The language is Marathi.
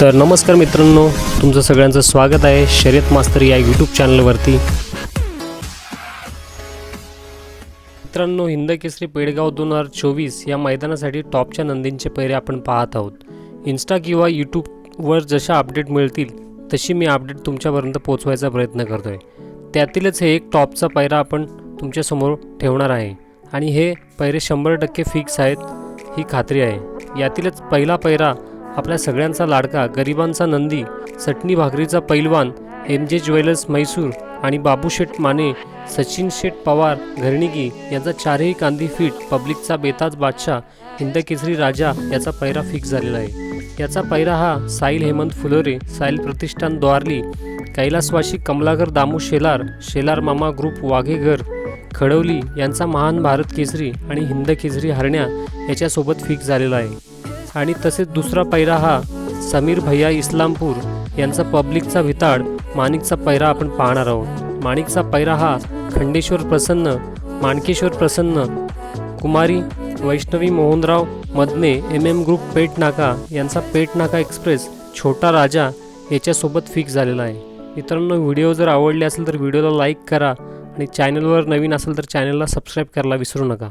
तर नमस्कार मित्रांनो तुमचं सगळ्यांचं स्वागत आहे शर्यत मास्तर या यूट्यूब चॅनलवरती मित्रांनो हिंद केसरी पेडगाव दोन हजार चोवीस या मैदानासाठी टॉपच्या नंदींचे पैरे आपण पाहत आहोत. इन्स्टा किंवा यूट्यूबवर जशा अपडेट मिळतील तशी मी अपडेट तुमच्यापर्यंत पोचवायचा प्रयत्न करतो आहे त्यातीलच हे एक टॉपचा पैरा आपण तुमच्यासमोर ठेवणार आहे. आणि हे पैरे शंभर टक्के फिक्स आहेत ही खात्री आहे. यातीलच पहिला पैरा आपल्या सगळ्यांचा लाडका गरिबांचा नंदी चटणी भाकरीचा पैलवान एम जे ज्वेलर्स मैसूर आणि बाबूशेठ माने सचिन शेठ पवार घरणिकी यांचा चारही कांदी फीट पब्लिकचा बेताज बादशाह हिंद केसरी राजा याचा पैरा फिक्स झालेला आहे. याचा पैरा हा साईल हेमंत फुलोरे साईल प्रतिष्ठान द्वारली कैलासवाशी कमलागर दामू शेलार शेलार मामा ग्रुप वाघेघर खडवली यांचा महान भारत केसरी आणि हिंद केसरी हरण्या याच्यासोबत फिक्स झालेला आहे. आणि तसेच दुसरा पैरा हा समीर भैया इस्लामपूर यांचा पब्लिकचा भिताड माणिकचा पैरा आपण पाहणार आहोत. माणिकचा पैरा हा खंडेश्वर प्रसन्न माणकेश्वर प्रसन्न कुमारी Vaishnavi Mohanrao Madane M M group Peth Naka यांचा पेट नाका एक्सप्रेस छोटा राजा याच्यासोबत फिक्स झालेला आहे. मित्रांनो व्हिडिओ जर आवडले असेल तर व्हिडिओला लाईक करा आणि चॅनलवर नवीन असेल तर चॅनलला सबस्क्राईब करायला विसरू नका.